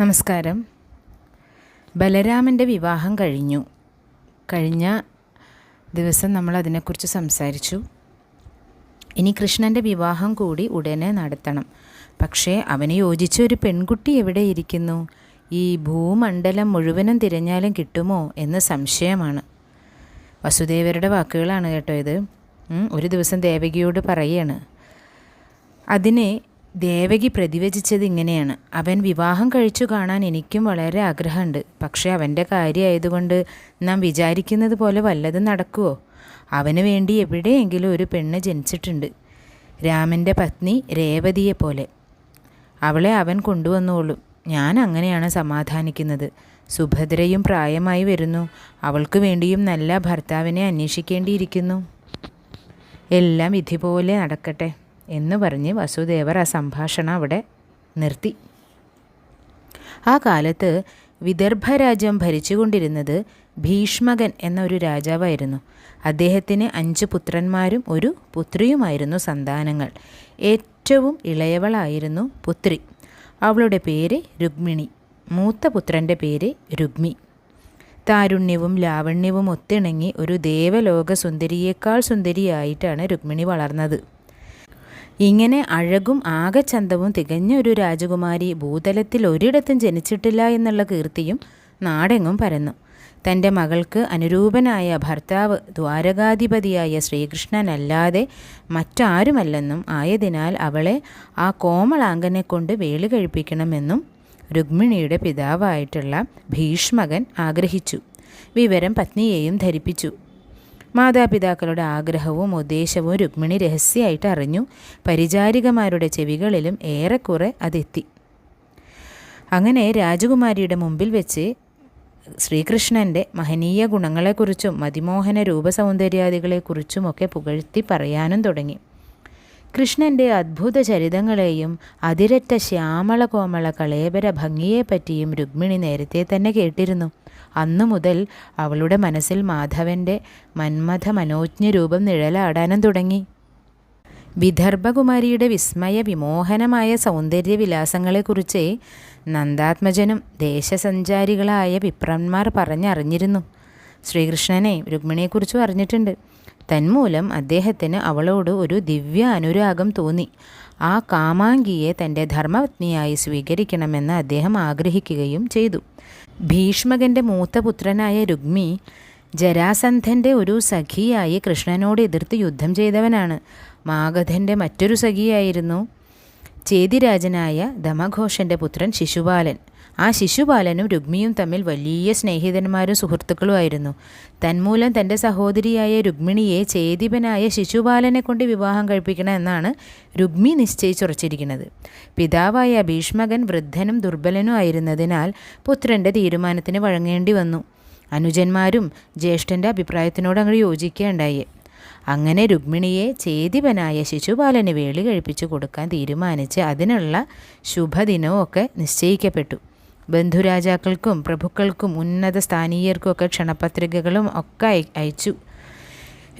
നമസ്കാരം. ബലരാമന്റെ വിവാഹം കഴിഞ്ഞു. കഴിഞ്ഞ ദിവസം നമ്മൾ അതിനെക്കുറിച്ച് സംസാരിച്ചു. ഇനി കൃഷ്ണന്റെ വിവാഹം കൂടി ഉടനെ നടത്തണം. പക്ഷേ അവന് യോജിച്ച ഒരു പെൺകുട്ടി എവിടെ ഇരിക്കുന്നു? ഈ ഭൂമണ്ഡലം മുഴുവനും തിരഞ്ഞാലും കിട്ടുമോ എന്ന് സംശയമാണ്. വസുദേവരുടെ വാക്കുകളാണ് കേട്ടോ ഇത്. ഒരു ദിവസം ദേവകിയോട് പറയാണ്. അതിനെ ദേവകി പ്രതിവചിച്ചത് ഇങ്ങനെയാണ്. അവൻ വിവാഹം കഴിച്ചു കാണാൻ എനിക്കും വളരെ ആഗ്രഹമുണ്ട്. പക്ഷേ അവന്റെ കാര്യമായതുകൊണ്ട് നാം വിചാരിക്കുന്നത് പോലെ വല്ലതും നടക്കുമോ അവന് വേണ്ടി എവിടെയെങ്കിലും ഒരു പെണ്ണ് ജനിച്ചിട്ടുണ്ട്. രാമന്റെ പത്നി രേവതിയെ പോലെ. അവളെ അവൻ കൊണ്ടുവന്നോളും. ഞാൻ അങ്ങനെയാണ് സമാധാനിക്കുന്നത്. സുഭദ്രയും പ്രായമായി വരുന്നു. അവൾക്ക് വേണ്ടിയും നല്ല ഭർത്താവിനെ അന്വേഷിക്കേണ്ടിയിരിക്കുന്നു. എല്ലാം വിധി പോലെ നടക്കട്ടെ. എന്ന് പറഞ്ഞ് വസുദേവർ ആ സംഭാഷണം അവിടെ നിർത്തി. ആ കാലത്ത് വിദർഭരാജ്യം ഭരിച്ചുകൊണ്ടിരുന്നത് ഭീഷ്മകൻ എന്ന ഒരു രാജാവായിരുന്നു. അദ്ദേഹത്തിന് അഞ്ച് പുത്രന്മാരും ഒരു പുത്രിയുമായിരുന്നു സന്താനങ്ങൾ. ഏറ്റവും ഇളയവളായിരുന്നു പുത്രി. അവളുടെ പേര് രുക്മിണി മൂത്ത പുത്രന്റെ പേര് രുഗ്മി. താരുണ്യവും ലാവണ്യവും ഒത്തിണങ്ങി ഒരു ദേവലോക സുന്ദരിയേക്കാൾ സുന്ദരിയായിട്ടാണ് രുക്മിണി വളർന്നത്. ഇങ്ങനെ അഴകും ആകച്ചന്തവും തികഞ്ഞ ഒരു രാജകുമാരി ഭൂതലത്തിൽ ഒരിടത്തും ജനിച്ചിട്ടില്ല എന്നുള്ള കീർത്തിയും നാടെങ്ങും പരന്നു. തന്റെ മകൾക്ക് അനുരൂപനായ ഭർത്താവ് ദ്വാരകാധിപതിയായ ശ്രീകൃഷ്ണനല്ലാതെ മറ്റാരുമല്ലെന്നും ആയതിനാൽ അവളെ ആ കോമളാങ്കനെ കൊണ്ട് വേളി കഴിപ്പിക്കണമെന്നും രുക്മിണിയുടെ പിതാവായിട്ടുള്ള ഭീഷ്മകൻ ആഗ്രഹിച്ചു. വിവരം പത്നിയെയും ധരിപ്പിച്ചു. മാതാപിതാക്കളുടെ ആഗ്രഹവും ഉദ്ദേശവും രുക്മിണി രഹസ്യമായിട്ട് അറിഞ്ഞു. പരിചാരികമാരുടെ ചെവികളിലും ഏറെക്കുറെ അതെത്തി. അങ്ങനെ രാജകുമാരിയുടെ മുമ്പിൽ വെച്ച് ശ്രീകൃഷ്ണന്റെ മഹനീയ ഗുണങ്ങളെക്കുറിച്ചും മതിമോഹന രൂപസൗന്ദര്യാദികളെക്കുറിച്ചുമൊക്കെ പുകഴ്ത്തി പറയാനും തുടങ്ങി. കൃഷ്ണന്റെ അദ്ഭുത ചരിതങ്ങളെയും അതിരറ്റ ശ്യാമള കോമള കളേബര ഭംഗിയെപ്പറ്റിയും രുക്മിണി നേരത്തെ തന്നെ കേട്ടിരുന്നു. അന്നു മുതൽ അവളുടെ മനസ്സിൽ മാധവന്റെ മന്മഥ മനോജ്ഞ രൂപം നിഴലാടാനും തുടങ്ങി. വിദർഭകുമാരിയുടെ വിസ്മയ വിമോഹനമായ സൗന്ദര്യവിലാസങ്ങളെക്കുറിച്ച് നന്ദാത്മജനും ദേശസഞ്ചാരികളായ വിപ്രന്മാർ പറഞ്ഞറിഞ്ഞിരുന്നു. ശ്രീകൃഷ്ണനെ രുക്മിണിയെക്കുറിച്ചും അറിഞ്ഞിട്ടുണ്ട്. തന്മൂലം അദ്ദേഹത്തിന് അവളോട് ഒരു ദിവ്യ അനുരാഗം തോന്നി. ആ കാമാങ്കിയെ തന്റെ ധർമ്മപത്നിയായി സ്വീകരിക്കണമെന്ന് അദ്ദേഹം ആഗ്രഹിക്കുകയും ചെയ്തു. ഭീഷ്മകന്റെ മൂത്തപുത്രനായ രുഗ്മി ജരാസന്ധന്റെ ഒരു സഖിയായി കൃഷ്ണനോട് എതിർത്ത് യുദ്ധം ചെയ്തവനാണ്. മാഗധന്റെ മറ്റൊരു സഖിയായിരുന്നു ചേതിരാജനായ ദമഘോഷന്റെ പുത്രൻ ശിശുപാലൻ. ആ ശിശുപാലനും രുഗ്മിയും തമ്മിൽ വലിയ സ്നേഹിതന്മാരും സുഹൃത്തുക്കളുമായിരുന്നു. തന്മൂലം തന്റെ സഹോദരിയായ രുഗ്മിണിയെ ചേതിപനായ ശിശുപാലനെ കൊണ്ട് വിവാഹം കഴിപ്പിക്കണം എന്നാണ് രുഗ്മി നിശ്ചയിച്ചുറച്ചിരിക്കുന്നത്. പിതാവായ ഭീഷ്മകൻ വൃദ്ധനും ദുർബലനും ആയിരുന്നതിനാൽ പുത്രന്റെ തീരുമാനത്തിന് വഴങ്ങേണ്ടി വന്നു. അനുജന്മാരും ജ്യേഷ്ഠന്റെ അഭിപ്രായത്തിനോട് അങ്ങോട്ട് യോജിക്കുകയുണ്ടായി. അങ്ങനെ രുക്മിണിയെ ചേതിപനായ ശിശുപാലന് വേളി കഴിപ്പിച്ചു കൊടുക്കാൻ തീരുമാനിച്ച് അതിനുള്ള ശുഭദിനവും ഒക്കെ നിശ്ചയിക്കപ്പെട്ടു. ബന്ധുരാജാക്കൾക്കും പ്രഭുക്കൾക്കും ഉന്നത സ്ഥാനീയർക്കും ഒക്കെ ക്ഷണപത്രികകളും ഒക്കെ അയ- അയച്ചു.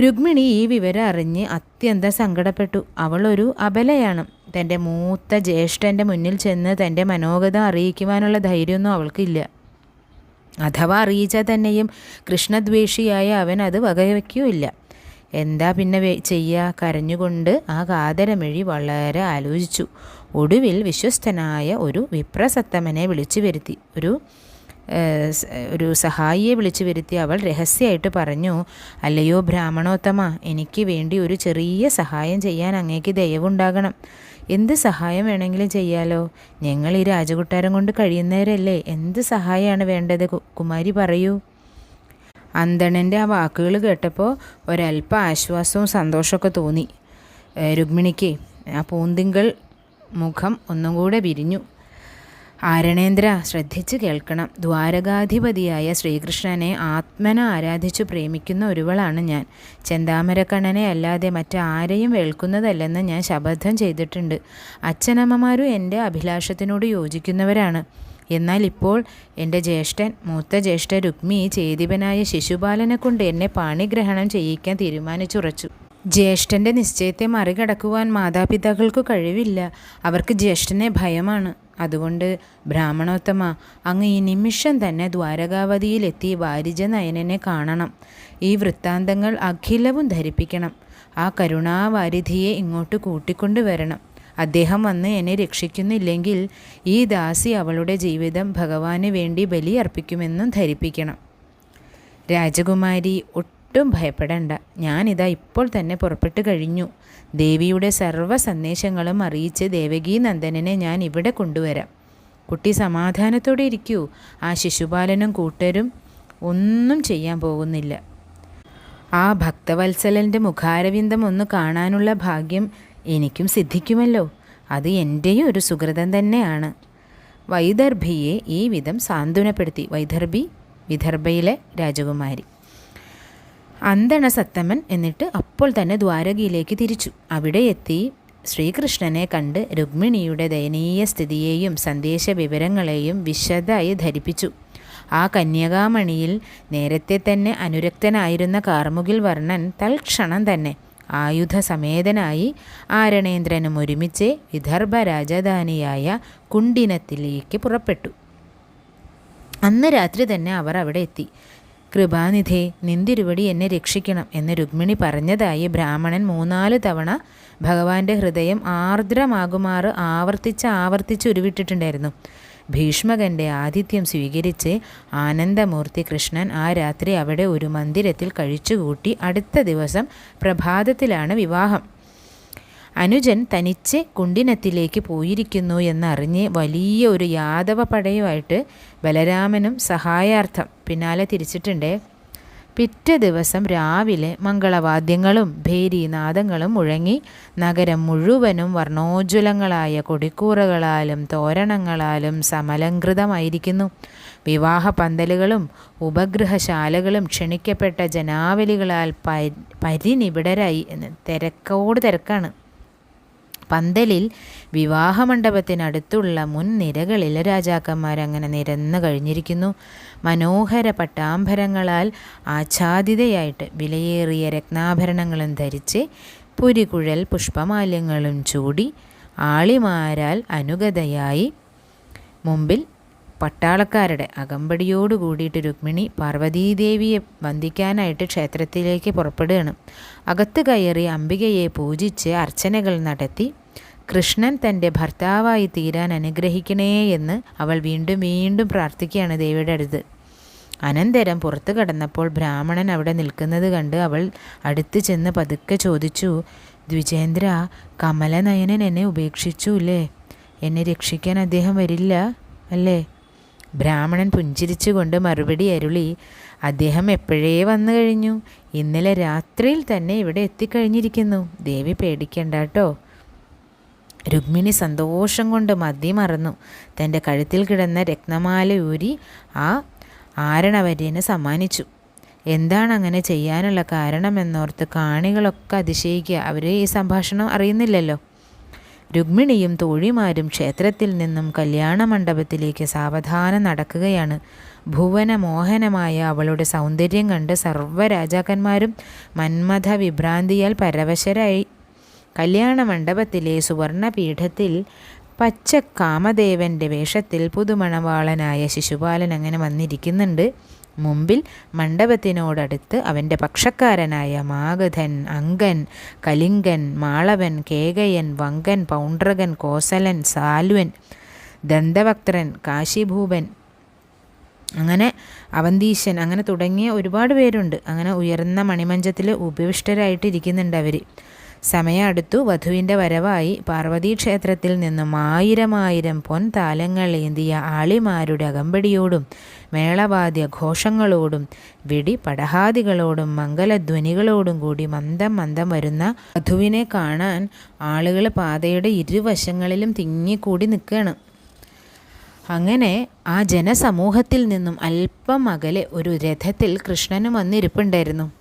രുക്മിണി ഈ വിവരം അറിഞ്ഞ് അത്യന്തം സങ്കടപ്പെട്ടു. അവളൊരു അബലയാണ്. തന്റെ മൂത്ത ജ്യേഷ്ഠന്റെ മുന്നിൽ ചെന്ന് തന്റെ മനോഗതം അറിയിക്കുവാനുള്ള ധൈര്യമൊന്നും അവൾക്കില്ല. അഥവാ അറിയിച്ചാൽ തന്നെയും കൃഷ്ണദ്വേഷിയായ അവൻ അത് വകവയ്ക്കുകയില്ല എന്താ പിന്നെ ചെയ്യുക കരഞ്ഞുകൊണ്ട് ആ കാതരമിഴി വളരെ ആലോചിച്ചു. ഒടുവിൽ വിശ്വസ്തനായ ഒരു വിപ്രസത്തമനെ വിളിച്ചു വരുത്തി. ഒരു ഒരു സഹായിയെ വിളിച്ചു വരുത്തി. അവൾ രഹസ്യമായിട്ട് പറഞ്ഞു അല്ലയോ ബ്രാഹ്മണോത്തമ എനിക്ക് വേണ്ടി ഒരു ചെറിയ സഹായം ചെയ്യാൻ അങ്ങേക്ക് ദയവുണ്ടാകണം. എന്ത് സഹായം വേണമെങ്കിലും ചെയ്യാലോ? ഞങ്ങൾ ഈ രാജകുട്ടാരം കൊണ്ട് കഴിയുന്നവരല്ലേ? എന്ത് സഹായമാണ് വേണ്ടത്? കുമാരി പറയൂ. അന്തണന്റെ ആ വാക്കുകൾ കേട്ടപ്പോൾ ഒരല്പ ആശ്വാസവും സന്തോഷമൊക്കെ തോന്നി. രുക്മിണിക്ക് ആ പൂന്തിങ്കൾ മുഖം ഒന്നും കൂടെ വിരിഞ്ഞു. ആരണേന്ദ്ര ശ്രദ്ധിച്ച് കേൾക്കണം. ദ്വാരകാധിപതിയായ ശ്രീകൃഷ്ണനെ ആത്മന ആരാധിച്ചു പ്രേമിക്കുന്ന ഒരുവളാണ് ഞാൻ. ചെന്താമരക്കണ്ണനെ അല്ലാതെ മറ്റാരെയും വേൾക്കുന്നതല്ലെന്ന് ഞാൻ ശബദ്ധം ചെയ്തിട്ടുണ്ട്. അച്ഛനമ്മമാരും എന്റെ അഭിലാഷത്തിനോട് യോജിക്കുന്നവരാണ്. എന്നാൽ ഇപ്പോൾ എന്റെ ജ്യേഷ്ഠൻ മൂത്ത ജ്യേഷ്ഠ രുക്മി ചേതിപനായ ശിശുപാലനെ കൊണ്ട് എന്നെ പാണിഗ്രഹണം ചെയ്യിക്കാൻ തീരുമാനിച്ചുറച്ചു. ജ്യേഷ്ഠന്റെ നിശ്ചയത്തെ മറികടക്കുവാൻ മാതാപിതാക്കൾക്ക് കഴിവില്ല. അവർക്ക് ജ്യേഷ്ഠനെ ഭയമാണ്. അതുകൊണ്ട് ബ്രാഹ്മണോത്തമ അങ്ങ് ഈ നിമിഷം തന്നെ ദ്വാരകാവതിയിലെത്തി വാരിജ നയനനെ കാണണം. ഈ വൃത്താന്തങ്ങൾ അഖിലവും ധരിപ്പിക്കണം. ആ കരുണാവാരിധിയെ ഇങ്ങോട്ട് കൂട്ടിക്കൊണ്ടുവരണം. അദ്ദേഹം വന്ന് എന്നെ രക്ഷിക്കുന്നില്ലെങ്കിൽ ഈ ദാസി അവളുടെ ജീവിതം ഭഗവാന് വേണ്ടി ബലിയർപ്പിക്കുമെന്നും ധരിപ്പിക്കണം. രാജകുമാരി ഒട്ടും ഭയപ്പെടണ്ട. ഞാനിതാ ഇപ്പോൾ തന്നെ പുറപ്പെട്ടു കഴിഞ്ഞു. ദേവിയുടെ സർവ സന്ദേശങ്ങളും അറിയിച്ച് ദേവകീ നന്ദനനെ ഞാൻ ഇവിടെ കൊണ്ടുവരാം. കുട്ടി സമാധാനത്തോടെ ഇരിക്കൂ. ആ ശിശുപാലനും കൂട്ടരും ഒന്നും ചെയ്യാൻ പോകുന്നില്ല. ആ ഭക്തവത്സലന്റെ മുഖാരവിന്ദം ഒന്ന് കാണാനുള്ള ഭാഗ്യം എനിക്കും സിദ്ധിക്കുമല്ലോ. അത് എന്റെയും ഒരു സുഹൃതം തന്നെയാണ്. വൈദർഭിയെ ഈ വിധം സാന്ത്വനപ്പെടുത്തി. വൈദർഭി വിദർഭയിലെ രാജകുമാരി. അന്തണ സത്തമൻ എന്നിട്ട് അപ്പോൾ തന്നെ ദ്വാരകയിലേക്ക് തിരിച്ചു. അവിടെ എത്തി ശ്രീകൃഷ്ണനെ കണ്ട് രുക്മിണിയുടെ ദയനീയ സ്ഥിതിയെയും സന്ദേശ വിവരങ്ങളെയും വിശദമായി ധരിപ്പിച്ചു. ആ കന്യകാമണിയിൽ നേരത്തെ തന്നെ അനുരക്തനായിരുന്ന കാർമുകിൽ വർണൻ തൽക്ഷണം തന്നെ ആയുധസമേതനായി ആരണേന്ദ്രനും ഒരുമിച്ച് വിദർഭ രാജധാനിയായ കുണ്ടിനത്തിലേക്ക് പുറപ്പെട്ടു. അന്ന് രാത്രി തന്നെ അവർ അവിടെ എത്തി. കൃപാനിധേ നിന്തിരുവടി എന്നെ രക്ഷിക്കണം എന്ന് രുക്മിണി പറഞ്ഞതായി ബ്രാഹ്മണൻ മൂന്നാൽ തവണ ഭഗവാന്റെ ഹൃദയം ആർദ്രമാകുമാറ് ആവർത്തിച്ച് ആവർത്തിച്ച് ഉരുവിട്ടിട്ടുണ്ടായിരുന്നു. ഭീഷ്മകന്റെ ആതിഥ്യം സ്വീകരിച്ച് ആനന്ദമൂർത്തി കൃഷ്ണൻ ആ രാത്രി അവിടെ ഒരു മന്ദിരത്തിൽ കഴിച്ചുകൂട്ടി അടുത്ത ദിവസം പ്രഭാതത്തിലാണ് വിവാഹം. അനുജൻ തനിച്ച് കുണ്ടിനത്തിലേക്ക് പോയിരിക്കുന്നു എന്നറിഞ്ഞ് വലിയ ഒരു യാദവ പടയുമായിട്ട് ബലരാമനും സഹായാർത്ഥം പിന്നാലെ തിരിച്ചിട്ടുണ്ട്. പിറ്റേ ദിവസം രാവിലെ മംഗളവാദ്യങ്ങളും ഭേരീനാദങ്ങളും മുഴങ്ങി നഗരം മുഴുവനും വർണോജ്വലങ്ങളായ കൊടിക്കൂറകളാലും തോരണങ്ങളാലും സമലങ്കൃതമായിരിക്കുന്നു വിവാഹ പന്തലുകളും ഉപഗ്രഹശാലകളും ക്ഷണിക്കപ്പെട്ട ജനാവലികളാൽ പരിനിബിഡരായി എന്ന് തിരക്കോട് തിരക്കാണ്. പന്തലിൽ വിവാഹമണ്ഡപത്തിനടുത്തുള്ള മുൻനിരകളിൽ രാജാക്കന്മാരങ്ങനെ നിരന്നു കഴിഞ്ഞിരിക്കുന്നു. മനോഹര പട്ടാംബരങ്ങളാൽ ആച്ഛാദിതയായിട്ട് വിലയേറിയ രത്നാഭരണങ്ങളും ധരിച്ച് പുരികുഴൽ പുഷ്പമാല്യങ്ങളും ചൂടി ആളിമാരാൽ അനുഗതയായി. മുമ്പിൽ പട്ടാളക്കാരുടെ അകമ്പടിയോട് കൂടിയിട്ട് രുക്മിണി പാർവതീദേവിയെ വന്ദിക്കാനായിട്ട് ക്ഷേത്രത്തിലേക്ക് പുറപ്പെടുകയാണ്. അകത്ത് കയറി അംബികയെ പൂജിച്ച് അർച്ചനകൾ നടത്തി കൃഷ്ണൻ തന്റെ ഭർത്താവായി തീരാൻ അനുഗ്രഹിക്കണേ എന്ന് അവൾ വീണ്ടും വീണ്ടും പ്രാർത്ഥിക്കുകയാണ് ദേവിയുടെ അടുത്ത്. അനന്തരം പുറത്തു കടന്നപ്പോൾ ബ്രാഹ്മണൻ അവിടെ നിൽക്കുന്നത് കണ്ട് അവൾ അടുത്ത് ചെന്ന് പതുക്കെ ചോദിച്ചു ദ്വിജേന്ദ്ര കമലനയനൻ എന്നെ ഉപേക്ഷിച്ചു അല്ലേ എന്നെ രക്ഷിക്കാൻ അദ്ദേഹം വരില്ല അല്ലേ? ബ്രാഹ്മണൻ പുഞ്ചിരിച്ചുകൊണ്ട് മറുപടി അരുളി അദ്ദേഹം എപ്പോഴേ വന്നു കഴിഞ്ഞു? ഇന്നലെ രാത്രിയിൽ തന്നെ ഇവിടെ എത്തിക്കഴിഞ്ഞിരിക്കുന്നു. ദേവി പേടിക്കണ്ട കേട്ടോ രുക്മിണി സന്തോഷം കൊണ്ട് മതി മറന്നു. തന്റെ കഴുത്തിൽ കിടന്ന രത്നമാല ഊരി ആ ആരണവര്യന് സമ്മാനിച്ചു. എന്താണ് അങ്ങനെ ചെയ്യാനുള്ള കാരണമെന്നോർത്ത് കാണികളൊക്കെ അതിശയിക്കുക. അവർ ഈ സംഭാഷണം അറിയുന്നില്ലല്ലോ. രുക്മിണിയും തോഴിമാരും ക്ഷേത്രത്തിൽ നിന്നും കല്യാണ മണ്ഡപത്തിലേക്ക് സാവധാനം നടക്കുകയാണ്. ഭുവനമോഹനമായ അവളുടെ സൗന്ദര്യം കണ്ട് സർവരാജാക്കന്മാരും മന്മഥ വിഭ്രാന്തിയാൽ പരവശരായി. കല്യാണ മണ്ഡപത്തിലെ സുവർണപീഠത്തിൽ പച്ച കാമദേവന്റെ വേഷത്തിൽ പുതുമണവാളനായ ശിശുപാലൻ അങ്ങനെ വന്നിരിക്കുന്നുണ്ട്. മുമ്പിൽ മണ്ഡപത്തിനോടടുത്ത് അവന്റെ പക്ഷക്കാരനായ മാഗധൻ അങ്കൻ കലിംഗൻ മാളവൻ കേകയൻ വങ്കൻ പൗണ്ട്രകൻ കോസലൻ സാലുവൻ ദന്തവക്ത്രൻ കാശിഭൂപൻ അങ്ങനെ അവന്തീശൻ അങ്ങനെ തുടങ്ങിയ ഒരുപാട് പേരുണ്ട്. അങ്ങനെ ഉയർന്ന മണിമഞ്ചത്തിൽ ഉപവിഷ്ടരായിട്ടിരിക്കുന്നുണ്ട് അവർ സമയം അടുത്തു വധുവിന്റെ വരവായി പാർവതി ക്ഷേത്രത്തിൽ നിന്നും ആയിരം പൊൻതാലങ്ങൾ ഏന്തിയ ആളിമാരുടെ അകമ്പടിയോടും മേളവാദ്യ ഘോഷങ്ങളോടും വെടി പടഹാദികളോടും മംഗലധ്വനികളോടും കൂടി മന്ദം മന്ദം വരുന്ന വധുവിനെ കാണാൻ ആളുകൾ പാതയുടെ ഇരുവശങ്ങളിലും തിങ്ങിക്കൂടി നിൽക്കുകയാണ് അങ്ങനെ ആ ജനസമൂഹത്തിൽ നിന്നും അല്പം അകലെ ഒരു രഥത്തിൽ കൃഷ്ണനും വന്നിരിപ്പുണ്ടായിരുന്നു.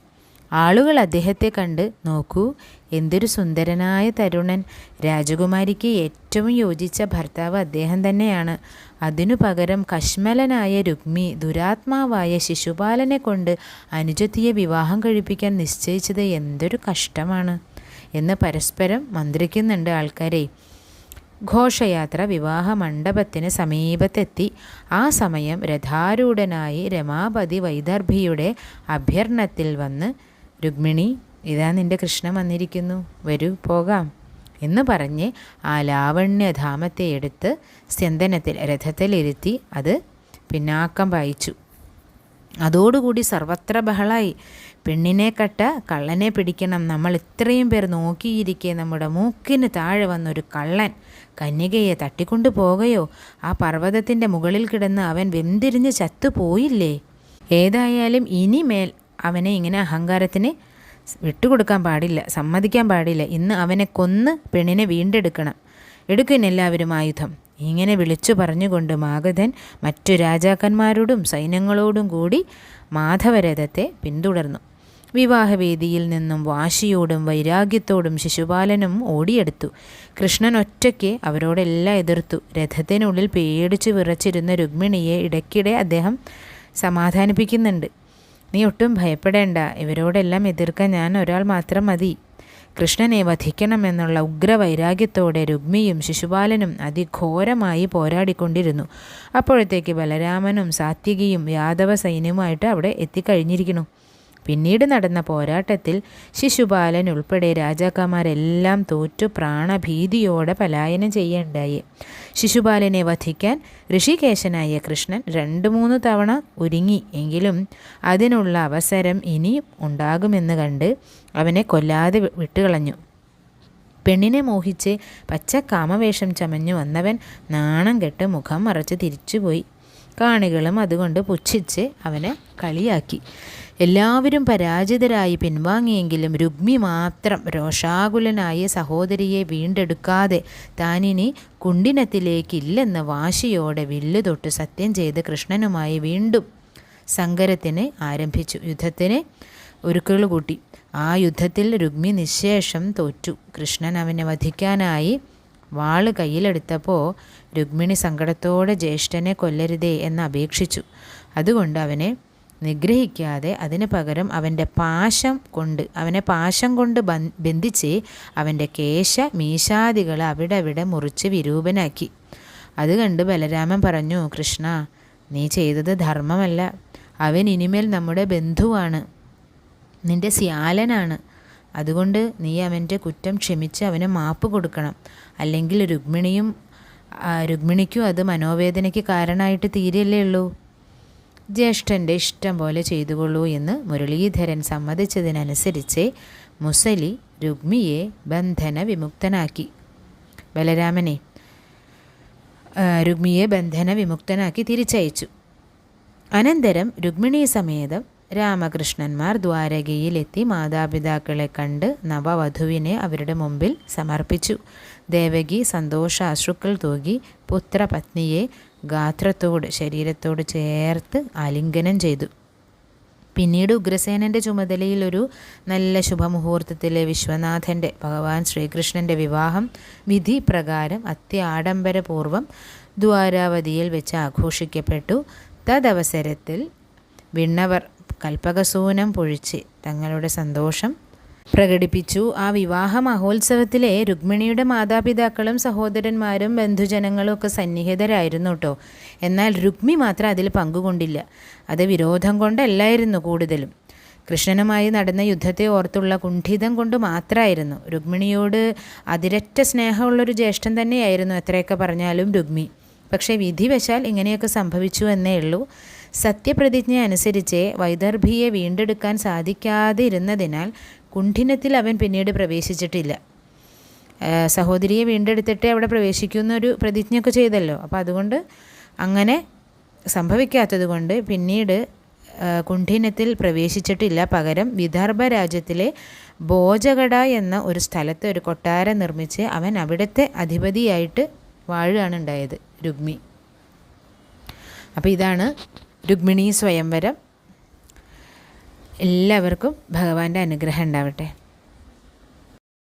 ആളുകൾ അദ്ദേഹത്തെ കണ്ട് നോക്കൂ എന്തൊരു സുന്ദരനായ തരുണൻ. രാജകുമാരിക്ക് ഏറ്റവും യോജിച്ച ഭർത്താവ് അദ്ദേഹം തന്നെയാണ്. അതിനു പകരം കശ്മലനായ രുക്മി ദുരാത്മാവായ ശിശുപാലനെ കൊണ്ട് അനുജത്തിയെ വിവാഹം കഴിപ്പിക്കാൻ നിശ്ചയിച്ചത് എന്തൊരു കഷ്ടമാണ് എന്ന് പരസ്പരം മന്ത്രിക്കുന്നുണ്ട് ആൾക്കാരെ. ഘോഷയാത്ര വിവാഹ മണ്ഡപത്തിന് സമീപത്തെത്തി. ആ സമയം രഥാരൂഢനായി രമാപതി വൈദർഭിയുടെ അഭ്യർണത്തിൽ വന്ന് രുക്മിണി ഇതാ നിന്റെ കൃഷ്ണൻ വന്നിരിക്കുന്നു. വരൂ പോകാം എന്ന് പറഞ്ഞ് ആ ലാവണ്യധാമത്തെ എടുത്ത് സ്യന്തനത്തിൽ രഥത്തിലിരുത്തി അത് പിന്നാക്കം വായിച്ചു അതോടുകൂടി സർവത്ര ബഹളായി. പെണ്ണിനെ കട്ട കള്ളനെ പിടിക്കണം. നമ്മൾ ഇത്രയും പേർ നോക്കിയിരിക്കെ നമ്മുടെ മൂക്കിന് താഴെ വന്നൊരു കള്ളൻ കന്യകയെ തട്ടിക്കൊണ്ടു പോകയോ ആ പർവതത്തിന്റെ മുകളിൽ കിടന്ന് അവൻ വെന്തിരിഞ്ഞ് ചത്തുപോയില്ലേ? ഏതായാലും ഇനിമേൽ അവനെ ഇങ്ങനെ അഹങ്കാരത്തിന് വിട്ടുകൊടുക്കാൻ പാടില്ല സമ്മതിക്കാൻ പാടില്ല. ഇന്ന് അവനെ കൊന്ന് പെണ്ണിനെ വീണ്ടെടുക്കണം. എടുക്കുന്നെല്ലാവരും ആയുധം. ഇങ്ങനെ വിളിച്ചു പറഞ്ഞുകൊണ്ട് മാഗധൻ മറ്റു രാജാക്കന്മാരോടും സൈന്യങ്ങളോടും കൂടി മാധവരഥത്തെ പിന്തുടർന്നു. വിവാഹവേദിയിൽ നിന്നും വാശിയോടും വൈരാഗ്യത്തോടും ശിശുപാലനും ഓടിയെടുത്തു. കൃഷ്ണൻ ഒറ്റയ്ക്ക് അവരോടെല്ലാം എതിർത്തു. രഥത്തിനുള്ളിൽ പേടിച്ചു വിറച്ചിരുന്ന രുക്മിണിയെ ഇടയ്ക്കിടെ അദ്ദേഹം സമാധാനിപ്പിക്കുന്നുണ്ട്. നീ ഒട്ടും ഭയപ്പെടേണ്ട. ഇവരോടെല്ലാം എതിർക്കാൻ ഞാൻ ഒരാൾ മാത്രം മതി. കൃഷ്ണനെ വധിക്കണമെന്നുള്ള ഉഗ്രവൈരാഗ്യത്തോടെ രുഗ്മിയും ശിശുപാലനും അതിഘോരമായി പോരാടിക്കൊണ്ടിരുന്നു. അപ്പോഴത്തേക്ക് ബലരാമനും സാത്വികിയും യാദവ സൈന്യവുമായിട്ട് അവിടെ എത്തിക്കഴിഞ്ഞിരിക്കുന്നു. പിന്നീട് നടന്ന പോരാട്ടത്തിൽ ശിശുപാലൻ ഉൾപ്പെടെ രാജാക്കന്മാരെല്ലാം തോറ്റു പ്രാണഭീതിയോടെ പലായനം ചെയ്യേണ്ടായി. ശിശുപാലനെ വധിക്കാൻ ഋഷികേശനായ കൃഷ്ണൻ രണ്ട് മൂന്ന് തവണ ഒരുങ്ങി എങ്കിലും അതിനുള്ള അവസരം ഇനിയും ഉണ്ടാകുമെന്ന് കണ്ട് അവനെ കൊല്ലാതെ വിട്ടുകളഞ്ഞു. പെണ്ണിനെ മോഹിച്ച് പച്ച കാമവേഷം ചമഞ്ഞു വന്നവൻ നാണം കെട്ട് മുഖം മറച്ച് തിരിച്ചുപോയി. കാണികളും അതുകൊണ്ട് പുച്ഛിച്ച് അവനെ കളിയാക്കി. എല്ലാവരും പരാജിതരായി പിൻവാങ്ങിയെങ്കിലും രുഗ്മി മാത്രം രോഷാകുലനായ സഹോദരിയെ വീണ്ടെടുക്കാതെ താനിനി കുണ്ടിനത്തിലേക്കില്ലെന്ന വാശിയോടെ വില്ലു തൊട്ട് സത്യം ചെയ്ത് കൃഷ്ണനുമായി വീണ്ടും സങ്കരത്തിന് ആരംഭിച്ചു. യുദ്ധത്തിന് ഒരുക്കുകൾ കൂട്ടി. ആ യുദ്ധത്തിൽ രുഗ്മി നിശേഷം തോറ്റു. കൃഷ്ണൻ അവനെ വധിക്കാനായി വാൾ കയ്യിലെടുത്തപ്പോൾ രുഗ്മിണി സങ്കടത്തോടെ ജ്യേഷ്ഠനെ കൊല്ലരുതേ എന്ന് അപേക്ഷിച്ചു. അതുകൊണ്ട് അവനെ നിഗ്രഹിക്കാതെ അതിന് പകരം അവന്റെ പാശം കൊണ്ട് അവനെ പാശം കൊണ്ട് ബന്ധിച്ച് അവന്റെ കേശ മീശാദികൾ അവിടെ അവിടെ മുറിച്ച് വിരൂപനാക്കി. അത് കണ്ട് ബലരാമൻ പറഞ്ഞു കൃഷ്ണ നീ ചെയ്തത് ധർമ്മമല്ല. അവൻ ഇനിമേൽ നമ്മുടെ ബന്ധുവാണ്. നിന്റെ സ്യാലനാണ്. അതുകൊണ്ട് നീ അവന്റെ കുറ്റം ക്ഷമിച്ച് അവന് മാപ്പ് കൊടുക്കണം. അല്ലെങ്കിൽ രുക്മിണിയും രുക്മിണിക്കും അത് മനോവേദനയ്ക്ക് കാരണമായിട്ട് തീരെയല്ലേ ഉള്ളൂ. ജ്യേഷ്ഠന്റെ ഇഷ്ടം പോലെ ചെയ്തുകൊള്ളൂ എന്ന് മുരളീധരൻ സമ്മതിച്ചതിനനുസരിച്ച് മുസലി രുഗ്മിയെ ബന്ധന വിമുക്തനാക്കി. ബലരാമനെ രുഗ്മിയെ ബന്ധന വിമുക്തനാക്കി തിരിച്ചയച്ചു. അനന്തരം രുക്മിണി സമേതം രാമകൃഷ്ണന്മാർ ദ്വാരകയിലെത്തി മാതാപിതാക്കളെ കണ്ട് നവവധുവിനെ അവരുടെ മുമ്പിൽ സമർപ്പിച്ചു. ദേവകി സന്തോഷാശ്രുക്കൾ തൂകി പുത്രപത്നിയെ ഗാത്രത്തോട് ശരീരത്തോട് ചേർത്ത് ആലിംഗനം ചെയ്തു. പിന്നീട് ഉഗ്രസേനന്റെ ചുമതലയിൽ ഒരു നല്ല ശുഭമുഹൂർത്തത്തിലെ വിശ്വനാഥന്റെ ഭഗവാൻ ശ്രീകൃഷ്ണന്റെ വിവാഹം വിധി പ്രകാരം അത്യാഡംബരപൂർവം ദ്വാരാവതിയിൽ വെച്ച് ആഘോഷിക്കപ്പെട്ടു. തദവസരത്തിൽ വിണ്ണവർ കൽപ്പകസൂനം പൊഴിച്ച് തങ്ങളുടെ സന്തോഷം പ്രകടിപ്പിച്ചു. ആ വിവാഹ മഹോത്സവത്തിലെ രുക്മിണിയുടെ മാതാപിതാക്കളും സഹോദരന്മാരും ബന്ധുജനങ്ങളും ഒക്കെ സന്നിഹിതരായിരുന്നു കേട്ടോ എന്നാൽ രുക്മി മാത്രം അതിൽ പങ്കുകൊണ്ടില്ല. അത് വിരോധം കൊണ്ടല്ലായിരുന്നു കൂടുതലും. കൃഷ്ണനുമായി നടന്ന യുദ്ധത്തെ ഓർത്തുള്ള കുണ്ഠിതം കൊണ്ട് മാത്രമായിരുന്നു രുക്മിണിയോട് അതിരറ്റ സ്നേഹമുള്ളൊരു ജ്യേഷ്ഠൻ തന്നെയായിരുന്നു എത്രയൊക്കെ പറഞ്ഞാലും രുക്മി. പക്ഷേ വിധിവശാൽ ഇങ്ങനെയൊക്കെ സംഭവിച്ചു എന്നേ ഉള്ളൂ. സത്യപ്രതിജ്ഞ അനുസരിച്ച് വൈദർഭിയെ വീണ്ടെടുക്കാൻ സാധിക്കാതെ ഇരുന്നതിനാൽ കുണ്ഠിനത്തിൽ അവൻ പിന്നീട് പ്രവേശിച്ചിട്ടില്ല. സഹോദരിയെ വീണ്ടെടുത്തിട്ട് അവിടെ പ്രവേശിക്കുന്നൊരു പ്രതിജ്ഞയൊക്കെ ചെയ്തല്ലോ. അപ്പോൾ അതുകൊണ്ട് അങ്ങനെ സംഭവിക്കാത്തത് കൊണ്ട് പിന്നീട് കുണ്ഠിനത്തിൽ പ്രവേശിച്ചിട്ടില്ല. പകരം വിദർഭ രാജ്യത്തിലെ ഭോജകട എന്ന ഒരു സ്ഥലത്ത് ഒരു കൊട്ടാരം നിർമ്മിച്ച് അവൻ അവിടുത്തെ അധിപതിയായിട്ട് വാഴുകയാണ് ഉണ്ടായത് രുഗ്മി. അപ്പോൾ ഇതാണ് രുഗ്മിണി സ്വയംവരം. എല്ലാവർക്കും ഭഗവാന്റെ അനുഗ്രഹം ഉണ്ടാവട്ടെ.